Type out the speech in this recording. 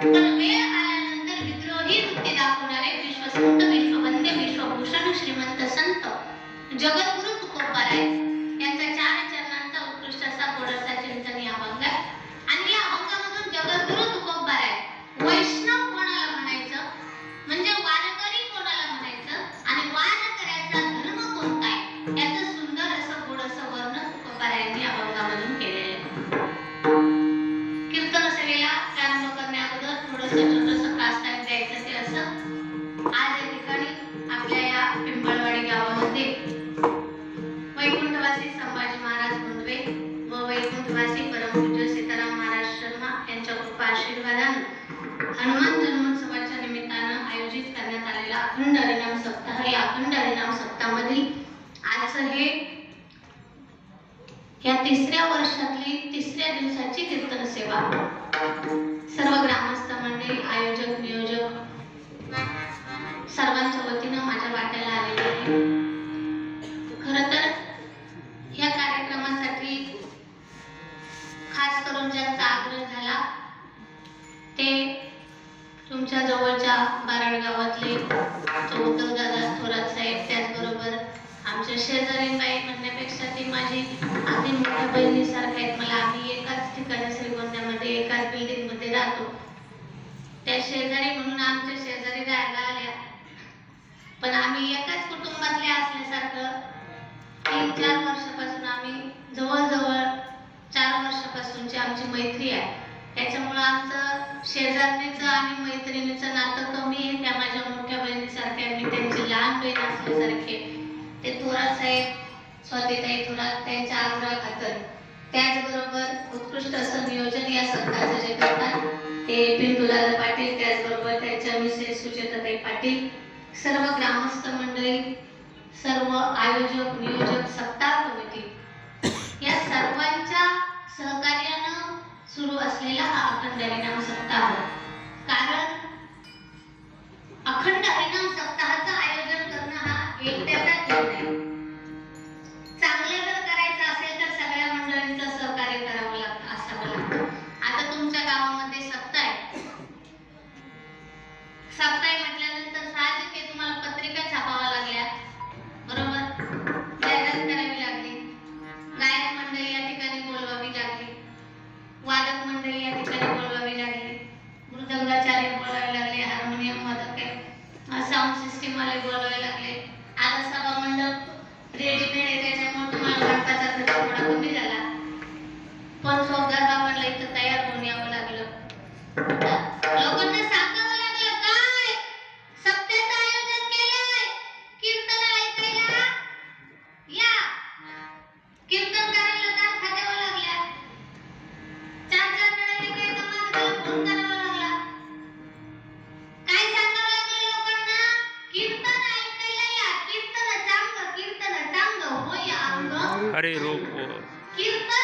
पण वेळ आल्यानंतर विद्रोही वृत्ती दाखवणारे विश्वसंत विश्वभूषण श्रीमंत संत जगद्गुरु व परमपूज्य सीताराम महाराज शर्मा यांच्या कृपा आशीर्वादाने हनुमान जन्मोत्सवाच्या निमित्तानं आयोजित करण्यात आलेला अखंड हरिनाम सप्ताह या अखंड हरिनाम सप्ताहामधील आजचं हे या तिसऱ्या वर्षातली तिसऱ्या दिवसाची कीर्तन सेवा सर्व ग्रामस्थ मंडळी तुमच्या जवळच्या बाराड गावातले उद्धव दादा थोरात साहेब त्याचबरोबर आमच्या शेजारी बाई म्हणण्यापेक्षा ती माझी अगदी मोठ्या बहिणीसारख्या आहेत. मला आम्ही एकाच ठिकाणी श्रीगोंद्यामध्ये एकाच बिल्डिंगमध्ये राहतो. त्या शेजारी म्हणून आमच्या शेजारी राहायला आल्या. पण आम्ही एकाच कुटुंबातले असल्यासारखं तीन चार वर्षापासून आम्ही जवळजवळ चार वर्षापासूनची आमची मैत्री आहे. त्याच्यामुळं आमचं शेजारणीचं आणि मैत्रिणीचं नातं कमी आहे. त्या माझ्या मोठ्या बहिणीसारख्या मी त्यांची लहान बहीण असल्यासारखे ते थोरात साहेब स्वातीताई थोरात त्यांच्या आग्रह खातर त्याचबरोबर उत्कृष्ट असं नियोजन या सप्ताहाचं जे करतात ते पिंटूदादा पाटील त्याचबरोबर त्यांच्या मिसेस सुचेताताई पाटील सर्व ग्रामस्थ मंडळी सर्व आयोजक नियोजक मला बोलावे लागले. आता सभा मंडप रेडीमेड येते ऐकायला या